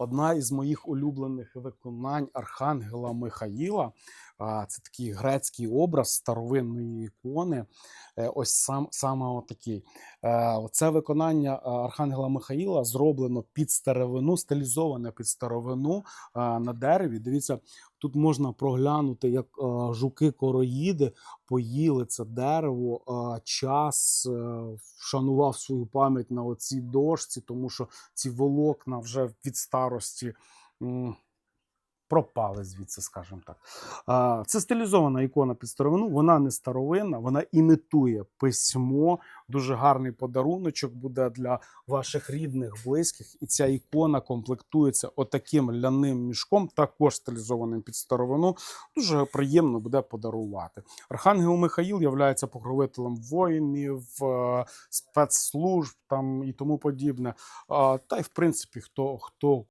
Одна із моїх улюблених виконань Архангела Михаїла. Це такий грецький образ старовинної ікони. Е, Ось сам саме отакий. Е, Це виконання е, Архангела Михаїла зроблено під старовину, стилізоване під старовину на дереві. Дивіться, тут можна проглянути, як е, жуки-короїди поїли це дерево. Час е, вшанував свою пам'ять на оцій дошці, тому що ці волокна вже від старості. Пропали звідси, скажімо так. Це стилізована ікона під старовину. Вона не старовинна, вона імітує письмо. Дуже гарний подаруночок буде для ваших рідних, близьких. І ця ікона комплектується отаким ляним мішком, також стилізованим під старовину. Дуже приємно буде подарувати. Архангел Михаїл являється покровителем воїнів, е, спецслужб там і тому подібне. Та й в принципі, хто хто